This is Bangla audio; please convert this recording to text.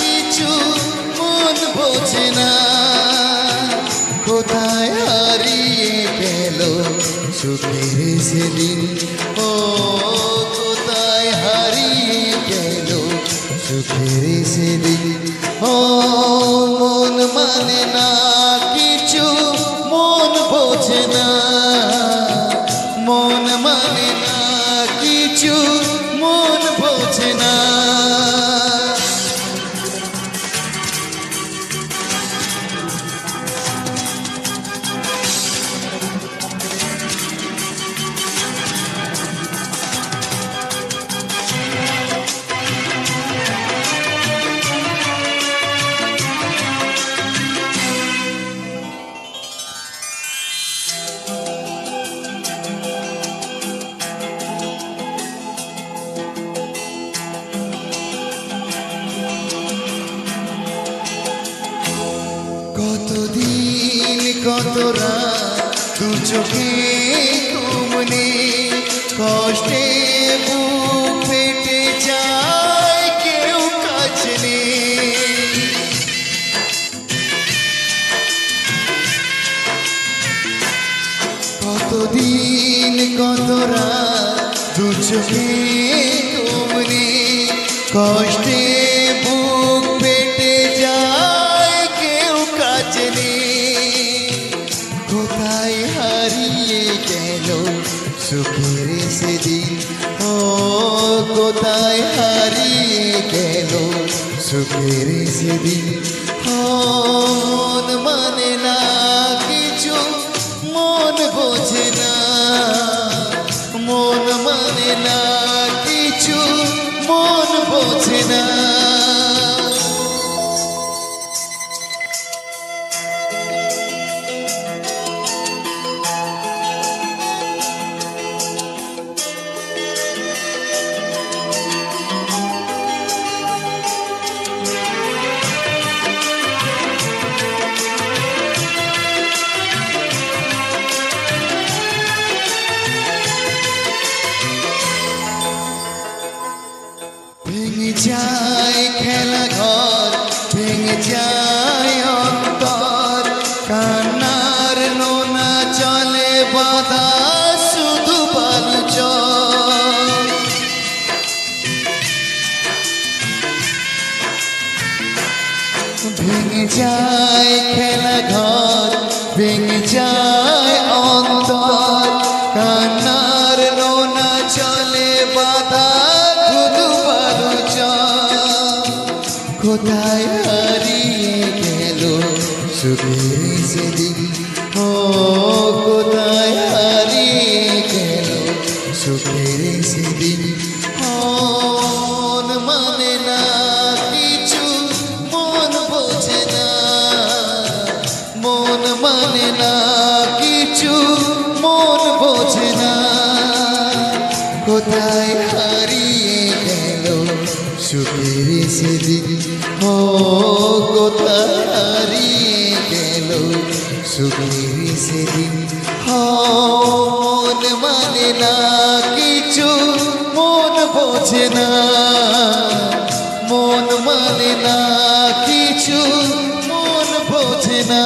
কিছু মন কোথায় হারিয়ে ও, কোথায় হারিয়ে ও, মন কিছু, মন মন মানে না কিছু, মন বোঝে না। মানে কতদিন কত রাত দু চোখে কষ্টে ফেটে যায়, কেউ কতদিন কত রাত দু চোখে কষ্টে কোথায় হারিয়ে গেল? সুখের সেদিন মন মানে না কিছু মন বোঝে না। মন ভেঙে যায় খেলা ঘর, ভেঙে যায় অন্তর। কান্নার নোনা চলে, বাধা ধুধু বালু কোথায় হারিয়ে গেল সুখের সেদিন? ও, কোথায় হারিয়ে গেল সুখের সেদিন? না কিছু মন বোঝে না। কোথায় হারিয়ে গেল সুখের সেদিন ও, কোথায় হারিয়ে গেল সুখের সেদিন মন মানে না কিছু মন বোঝে না। মন মানে না কিছু মন বোঝে না।